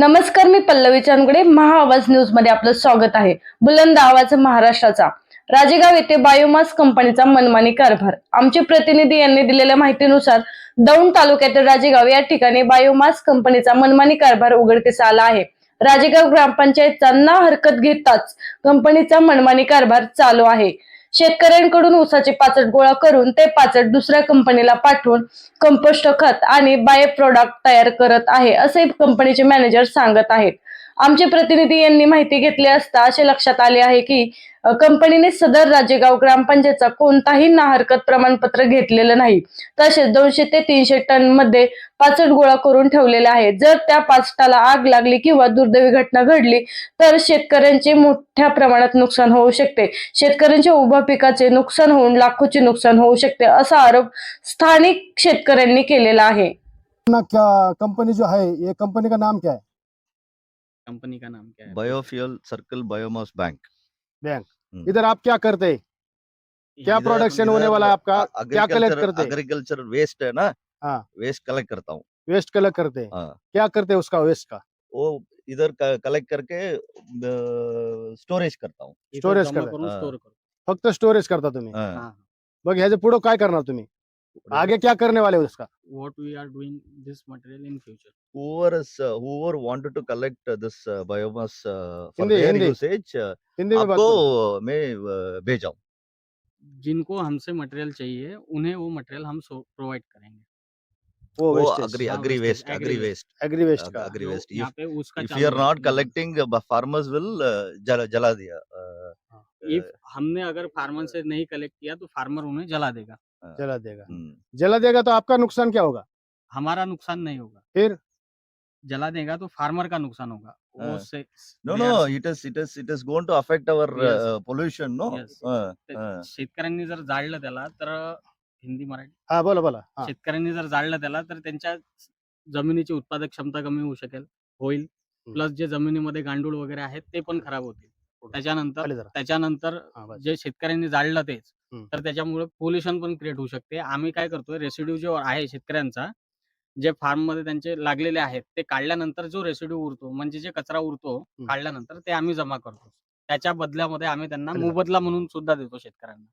नमस्कार मी पल्लवी चांदगडे. महाआवाज न्यूजमध्ये आपलं स्वागत आहे. बुलंद आवाज महाराष्ट्राचा. राजेगाव येथे बायोमास कंपनीचा मनमानी कारभार. आमचे प्रतिनिधी यांनी दिलेल्या माहितीनुसार दौंड तालुक्यातील राजेगाव या ठिकाणी बायोमास कंपनीचा मनमानी कारभार उघडकीस आला आहे. राजेगाव ग्रामपंचायतचा ना हरकत घेताच कंपनीचा मनमानी कारभार चालू आहे. शेतकऱ्यांकडून ऊसाचे पाचट गोळा करून ते पाचट दुसऱ्या कंपनीला पाठवून कंपोस्ट खत आणि बाय प्रोडक्ट तयार करत आहे असे कंपनीचे मॅनेजर सांगत आहेत. आमचे प्रतिनिधी यांनी माहिती घेतली असता असे लक्षात आले आहे की कंपनीने सदर राजेगाव ग्रामपंचायतचा कोणताही ना हरकत प्रमाणपत्र घेतलेलं नाही. तसेच दोनशे ते तीनशे टनमध्ये पाचट गोळा करून ठेवलेले आहे जर त्या पाचटाला आग लागली किंवा दुर्दैवी घटना घडली तर शेतकऱ्यांचे मोठ्या प्रमाणात नुकसान होऊ शकते. शेतकऱ्यांच्या उभ्या पिकाचे नुकसान होऊन लाखोचे नुकसान होऊ शकते असा आरोप स्थानिक शेतकऱ्यांनी केलेला आहे. कंपनी जो है ये कंपनी का नाम क्या? है कंपनी का नाम क्या है बायोफ्यूल सर्कल बायोमास बैंक। हम्म। इधर आप क्या करते? हैं क्या इधर- प्रोडक्शन होने वाला है आपका? क्या कलेक्ट agriculture- करते? हैं agriculture वेस्ट है ना? हाँ। वेस्ट कलेक्ट करता हूँ। वेस्ट कलेक्ट करते? हैं। हाँ। क्या करते हैं उसका वेस्ट का? वो इधर कलेक्ट करके स्टोरेज करता हूँ। इथं storage जमा करा. करून हा. स्टोर फक्त स्टोरेज करता तुम्ही? हाँ। हा मग ह्याच्या पुढे काय करणार तुम्ही? आगे क्या करने वाले हो इसका what we are doing this material in future whoever is whoever wanted to collect this biomass for their usage आपको मैं भेजा जिनको हमसे मटेरियल चाहिए उन्हें वो मटेरियल हम प्रोवाइड करेंगे। वो waste agri waste agri waste agri waste का। एग्री वेस्ट यहाँ पे उसका if you are not collecting farmers will जला दिया हाँ। इफ़ हमने अगर फार्मर से नहीं कलेक्ट किया तो फार्मर उन्हें जला देगा। जला देगा हम्म। जला देगा तो आपका नुकसान क्या होगा हमारा नुकसान नहीं होगा फिर? जला देगा तो फार्मर का नुकसान होगा वो. से No, they no, are- it is, it is, it is going to affect our Yes. uh, pollution, no? Yes. Uh, ते- uh, शेतकऱ्यांनी जर जाळलं त्याला तर हिंदी मराठी हा बोला बोला हा शेतकऱ्यांनी जर जाळलं त्याला तर त्यांच्या जमिनीची उत्पादक क्षमता कमी होऊ शकेल होईल. प्लस जे जमिनीमध्ये गांडूळ वगैरे आहेत ते पण खराब होतील त्याच्यानंतर त्याच्यानंतर जे शेतकऱ्यांनी जाळलं तेच तर त्याच्यामुळे पोल्युशन पण क्रिएट होऊ शकते. आम्ही काय करतोय रेसिड्यू जो आहे शेतकऱ्यांचा जे फार्ममध्ये त्यांचे लागलेले आहेत ते काढल्यानंतर जो रेसिड्यू उरतो म्हणजे जे कचरा उरतो काढल्यानंतर ते आम्ही जमा करतो. त्याच्या बदल्यामध्ये आम्ही त्यांना. मोबदला म्हणून सुद्धा देतो शेतकऱ्यांना.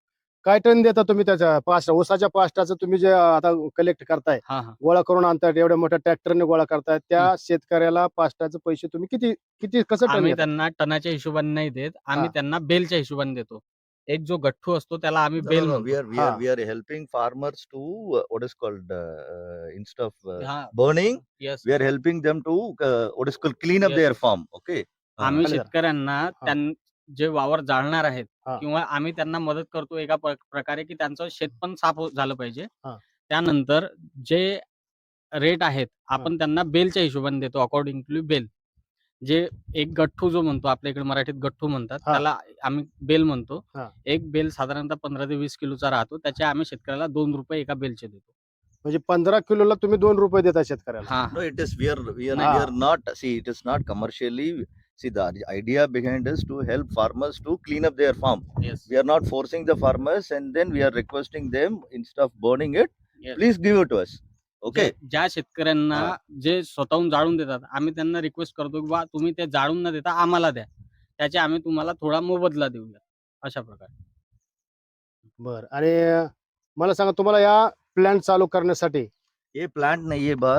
काय टन देता तुम्ही त्याच्या पाच ऊसाच्या पाचटाचं तुम्ही जे आता कलेक्ट करताय हा हा. गोळा करून आणताय एवढ्या मोठ्या ट्रॅक्टरने गोळा करताय त्या शेतकऱ्याला पाचटाचे पैसे तुम्ही किती किती कसं टन आम्ही देता? त्यांना टनाच्या हिशोबाने नाही देत. आम्ही हा. त्यांना बेलच्या हिशोबाने देतो. एक जो गठ्ठू असतो त्याला आम्ही bale we are helping farmers to what is called instead of burning we are helping them to what is called clean up their farm okay आम्ही शेतकऱ्यांना जे वावर जाळणार आहेत किंवा आम्ही त्यांना मदत करतो एका प्रकारे की त्यांचं शेत पण साफ हो, झालं पाहिजे. त्यानंतर जे रेट आहेत आपण त्यांना बेलच्या हिशोबाने देतो अकॉर्डिंग टू बेल. जे एक गठ्ठू जो म्हणतो आपल्या इकडे मराठीत गठ्ठू म्हणतात हा. त्याला आम्ही बेल म्हणतो हा. एक बेल साधारणतः पंधरा ते वीस किलोचा राहतो त्याचे आम्ही शेतकऱ्याला दोन रुपये एका बेलचे देतो म्हणजे पंधरा किलोला तुम्ही दोन रुपये देता शेतकऱ्याला हा No, it is we are we are, Ah. we are not see it is not commercially. See the idea behind is to help farmers to clean up their farm. yes, We are not forcing the farmers, and then we are requesting them instead of burning it, yes. please give it to us. जे- ज्या शेतकऱ्यांना हा. जे स्वतःहून जाळून देतात आम्ही त्यांना रिक्वेस्ट करतो की बा तुम्ही ते जाळून न देता आम्हाला द्या. त्याचे आम्ही तुम्हाला थोडा मोबदला देऊया अशा प्रकारे. बर. आणि मला सांगा तुम्हाला या प्लॅन चालू करण्यासाठी ये प्लांट नहीं है बा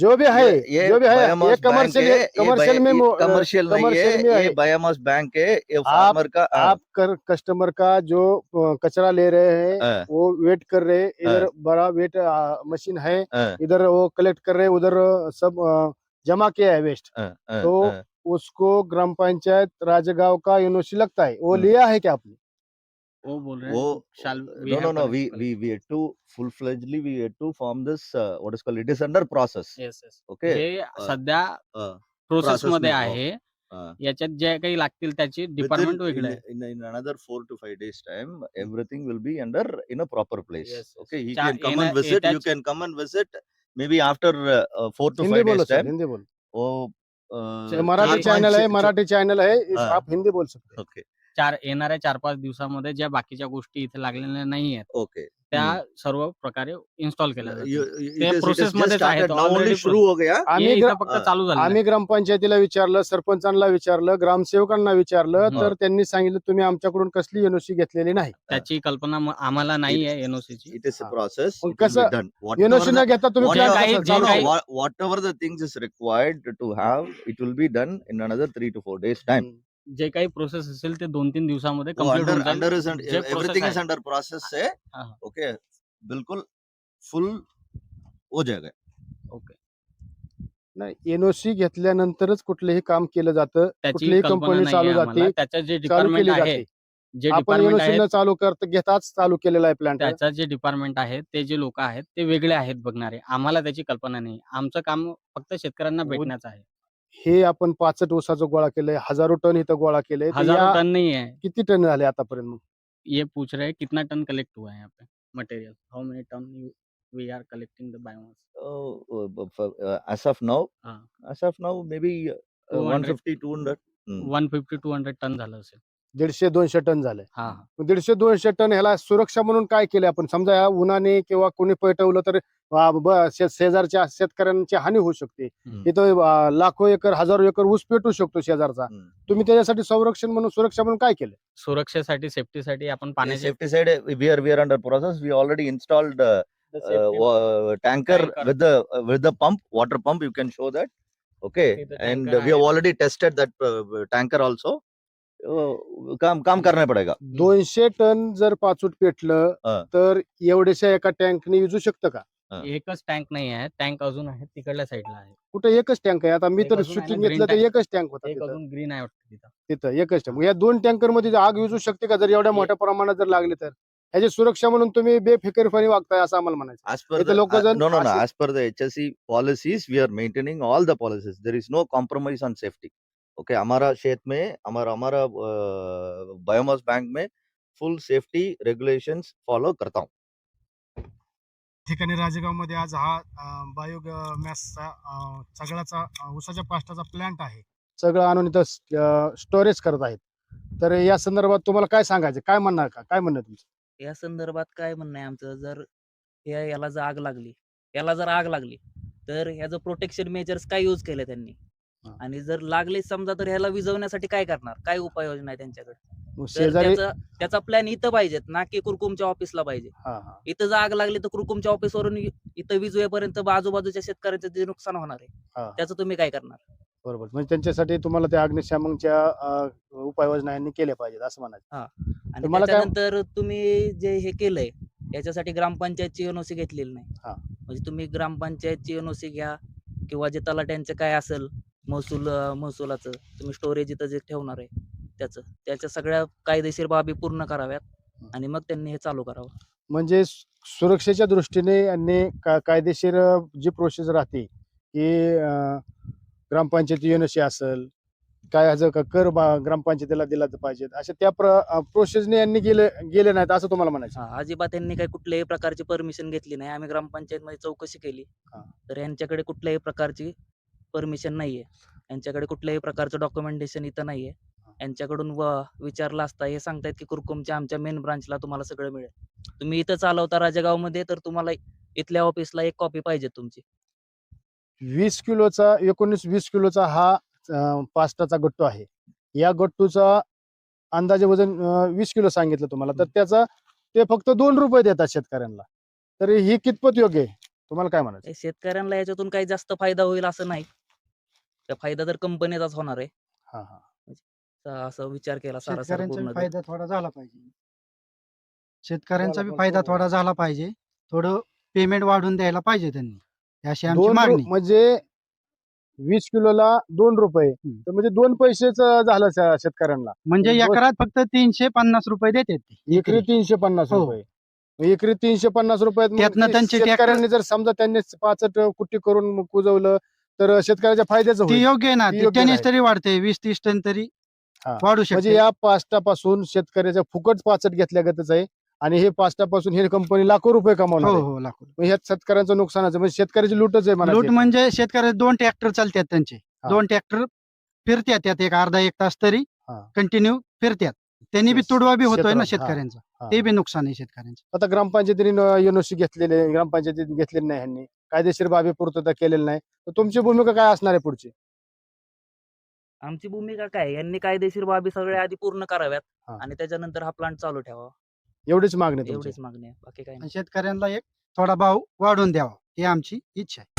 जो भी है ये जो भी है ये कमर्शियल कमर्शियल में कमर्शियल नहीं है। ये बायोमास बैंक है ये फार्मर का आप कर कस्टमर का जो कचरा ले रहे हैं हाँ, वो वेट कर रहे हैं इधर बड़ा वेट मशीन है हाँ, इधर वो कलेक्ट कर रहे हैं उधर सब जमा किया है वेस्ट तो। उसको ग्राम पंचायत राजगांव का यूनिवर्सिटी लगता है वो हम्म। लिया है क्या आपने? वो बोल रहे हैं वो no no no we we we have to full fledgedly we have to form this what is called it is under process yes yes okay हे सध्या प्रोसेस मध्ये आहे याच्यात जे काही लागतील त्याचे डिपार्टमेंट वेगळे in in another 4 two 5 days time everything will be under in a proper place okay he can come and visit you can come and visit may be after 4 two 5 days time Hindi बोल ओ Marathi channel आहे Marathi channel आहे आप हिंदी बोल सकते okay. चार येणाऱ्या चार पाच दिवसामध्ये ज्या बाकीच्या गोष्टी इथे लागलेल्या नाही आहेत okay त्या सर्व प्रकारे इन्स्टॉल केल्या जातील. You- you- ते it is- it is process just मध्येच आहे started. तो Now only already सुरू हो गया. हे आम्ही फक्त चालू झालं आम्ही ग्रामपंचायतीला विचारलं सरपंचांना विचारलं ग्रामसेवकांना विचारलं. तर त्यांनी सांगितलं तुम्ही आमच्याकडून कसली एनओसी घेतलेली नाही. त्याची कल्पना आम्हाला नाही आहे एनओसी ची It is a process. मग it will be कसं- एनओसी न घेता तुम्ही What जे plant काही- कसं जे चालू no, no, काही- wha- whatever the things is required to have, it जे काही प्रोसेस असेल ते दोन तीन दिवसामध्ये वो कंप्लीट under होऊन जाईल under is un- जे process everything is आहे. under process से हाँ। बिल्कुल हो जाएगा ओके नाही एनओसी घेतल्यानंतरच कुठलेही काम केलं जातं त्याची कुठलीही कल्पना कंपनी नाही चालू जाते. त्याच्या जे चालू डिपार्टमेंट केली आहे जाते जे आपण डिपार्टमेंट आहे चालू करता घेताच चालू केलेला आहे प्लांट त्याचा जे डिपार्टमेंट आहे ते जे लोक आहेत ते वेगळे आहेत बघणारे आम्हाला त्याची कल्पना नाही आमचं काम फक्त शेतकऱ्यांना हो. भेटण्याचं आहे हे आपण पाचट ऊसाचं गोळा केलंय हजारो टन इथं गोळा केलंय तर हजारो या टन नहीं है किती टन झाले आतापर्यंत मग? ये पूछ रहे हैं कितना टन कलेक्ट हुआ है यहाँ पे material how many ton we are collecting the biomass as of now हाँ. as of now maybe uh, 200. 150 200 Hmm. One fifty two hundred ton झालं असेल दीडशे दोनशे टन झालंय दीडशे दोनशे टन ह्याला सुरक्षा म्हणून काय केले आपण? समजा या उन्हाने किंवा कोणी पेटवलं तर शेजारच्या शेतकऱ्यांची हानी होऊ शकते. इथं लाखो एकर हजारो एकर ऊस पेटू शकतो शेजारचा. तुम्ही त्याच्यासाठी संरक्षण म्हणून सुरक्षा म्हणून काय केलं सुरक्षेसाठी सेफ्टीसाठी आपण पाणी safety side we're we're under process we already installed tanker with the with the pump water pump you can show that okay and we have already tested that tanker also काम काम करना पड़ेगा दोनशे टन जर पाचूट पेटलं हा. तर एवढ्याशा एका टँकने विजू शकतं का? एकच टँक नाही आहे. टँक अजून आहे तिकडल्या साईडला आहे. कुठे एकच टँक आहे? आता मी एक तर अजून आहे ना, शूटिंग green घेतलं तर tank. एकच टँक होता एक तिथं. अजून ग्रीन आहे वाटतं तिथं. तिथं एकच टँक. या दोन टँकरमध्ये आग विजू शकते का? जर एवढ्या हे- मोठ्या प्रमाणात जर लागली तर. ह्याची सुरक्षा म्हणून तुम्ही बेफिकीरपणे वागताय असं आम्हाला म्हणायचं as per इथं the, लोकं uh, जण no no no. as per the HSE policies we are maintaining all the policies. There is no compromise on safety. Okay हमारा क्षेत्र में हमारा हमारा बायोमास बैंक में फुल सेफ्टी रेगुलेशंस फॉलो करता हूँ। ठिकाणी राजेगावमध्ये आज हा बायोगॅसचा सगळ्याचा उसाच्या पाष्टाचा प्लांट आहे. सगळं आणून इथं स्टोरेज करत आहेत. तर या संदर्भात तुम्हाला काय सांगायचं? काय म्हणणार का? काय म्हणणं आहे तुमचं? या संदर्भात काय म्हणणं आहे आमचं? जर या याला जर आग लागली याला जर आग लागली तर ह्याचं प्रोटेक्शन मेजर्स काय यूज केले त्यांनी. आणि जर लागले समजा तर ह्याला विझवण्यासाठी काय करणार? काय उपाययोजना आहे त्यांच्याकडे? मग तर शेजारी त्याचा त्याचा प्लॅन इथं पाहिजेत ना की कुरकुमच्या ऑफिसला पाहिजे. हा हा. इथं जर आग लागली तर कुरकुमच्या ऑफिसवरून इ- इथं विजवेपर्यंत आजूबाजूच्या शेतकऱ्यांचं जे नुकसान होणार आहे. त्याचं तुम्ही काय करणार? बरोबर. म्हणजे त्यांच्यासाठी तुम्हाला त्या अग्निशामकच्या अं, उपाययोजना यांनी केल्या पाहिजेत असं म्हणायचं. आणि मला काय- त्याच्यानंतर तुम्ही जे हे केलंय याच्यासाठी ग्रामपंचायतची एनओसी घेतलेली नाही. हा. म्हणजे तुम्ही ग्रामपंचायतची एनओसी घ्या किंवा जे तलाट्यांचं काय असेल महसूल महसुलाचं. तुम्ही स्टोरेज इथं जे ठेवणार आहे त्याचं. त्याच्या सगळ्या कायदेशीर बाबी पूर्ण कराव्यात आणि मग त्यांनी हे चालू करावं. म्हणजे सुरक्षेच्या दृष्टीने यांनी का- कायदेशीर जी प्रोसेस राहते की ग्रामपंचायती युनिशी असेल काय ह्याचं का कर बा- ग्रामपंचायतीला दिला पाहिजे अशा त्या प्रोसेसने यांनी गेले गेले नाहीत असं तुम्हाला म्हणायचं हा अजिबात त्यांनी काही कुठल्याही प्रकारची परमिशन घेतली नाही. आम्ही ग्रामपंचायतमध्ये चौकशी केली. तर यांच्याकडे कुठल्याही प्रकारची परमिशन नाहीये. यांच्याकडे कुठल्याही प्रकारचं डॉक्युमेंटेशन इथं नाहीये. यांच्याकडून व विचारलं असता हे सांगतायत की कुरकुमच्या आमच्या मेन ब्रांचला तुम्हाला सगळं मिळेल. तुम्ही इथं चालवता राजेगावमध्ये तर तुम्हाला इथल्या ऑफिसला एक कॉपी पाहिजे तुमची. वीस किलोचा एकोणीस वीस किलोचा हा पास्टाचा गट्टू आहे. या गट्टूचा अंदाजे वजन वीस किलो सांगितलं तुम्हाला. तर त्याचा ते फक्त दोन रुपये देतात शेतकऱ्यांना. तर ही कितपत योग्य आहे? तुम्हाला काय म्हणायचं? शेतकऱ्यांना याच्यातून काही जास्त फायदा होईल असं नाही. त्या फायदा तर कंपनीचाच होणार आहे. हा हा. तर असं विचार केला सारासार शेतकऱ्यांचा बी. फायदा थोडा झाला पाहिजे. शेतकऱ्यांचा बी फायदा थोडा. झाला पाहिजे. थोडं पेमेंट वाढवून द्यायला पाहिजे त्यांनी. अशी आमची दोन रु- मागणी. म्हणजे वीस किलोला दोन रुपये. हम्म. तर म्हणजे दोन पैसेच झालं शे- शेतकऱ्यांना. म्हणजे दोन- एकरात फक्त तीनशे पन्नास रुपये देतात ते एकरी तीनशे पन्नास हो. रुपये. मग एकरी तीनशे पन्नास रुपयात मग त्यातनं ते त्यांचे ट्रॅक्टर- शेतकऱ्यांनी जर समजा त्यांनी पाचट कुट्टी करून मग कुजवलं तर शेतकऱ्याच्या फायद्याचं ती होईल योग्य आहे ना ती ती योग्य त्यानेच नाही. तरी वाढते वीस तीस टन तरी हा. वाढू म्हणजे शकते या पास्टापासून शेतकऱ्याच्या फुकट पाचट घेतल्यागतच आहे आणि हे पास्टापासून हे कंपनी लाखो रुपये कमावणार हो आहे. हो मग ह्यात शेतकऱ्यांचं नुकसानाचं म्हणजे शेतकऱ्याची लूटच आहे. लूट म्हणजे शेतकऱ्याचे दोन ट्रॅक्टर चालतात त्यांचे हा. दोन ट्रॅक्टर फिरत्यात त्यात एक अर्धा एक तास तरी हा. कंटिन्यू फिरत्यात त्यांनी बी तुडवा बी होतोय ना क्षेत्रात, हा. शेतकऱ्यांचा हा. ते बी नुकसान आहे शेतकऱ्यांचं आता ग्रामपंचायतीने एनओसी घेतलेले ग्रामपंचायतीने घेतलेली नाही ह्यांनी कायदेशीर बाबी पूर्तता केलेली नाही. तर तुमची भूमिका काय असणार आहे पुढची? आमची भूमिका काय? यांनी कायदेशीर बाबी सगळ्या आधी पूर्ण कराव्यात हा. आणि त्याच्यानंतर हा प्लांट चालू ठेवावा. एवढीच मागणी आहे तुमची. एवढीच मागणी आहे. बाकी नाही. आणि शेतकऱ्यांना एक थोडा भाव वाढून द्यावा ही आमची इच्छा आहे.